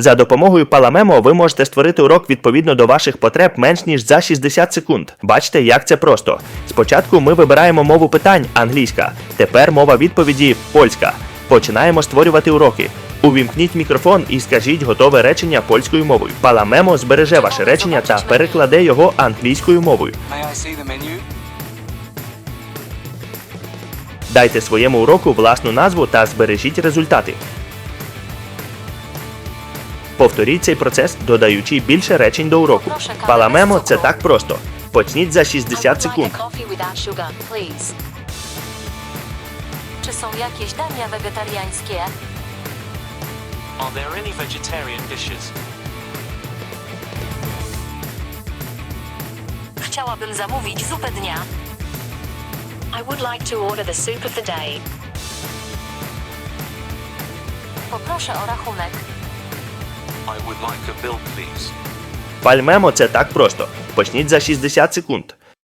За допомогою Palamemo ви можете створити урок відповідно до ваших потреб менш ніж за 60 секунд. Бачите, як це просто. Спочатку ми вибираємо мову питань англійська, тепер мова відповіді польська. Починаємо створювати уроки. Увімкніть мікрофон і скажіть готове речення польською мовою. Palamemo збереже ваше речення та перекладе його англійською мовою. Дайте своєму уроку власну назву та збережіть результати. Повторіть цей процес, додаючи більше речень до уроку. Прошу, каву Паламемо без це цукру. так просто. Почніть за I 60 would like секунд. a coffee without sugar, please. Czy są jakieś dania wegetariańskie? Are there any vegetarian dishes? Chciałabym zamówić zupę dnia. I would like to order the soup of the day. Poproszę o rachunek. I. Пальмемо це так просто. Почніть за 60 секунд.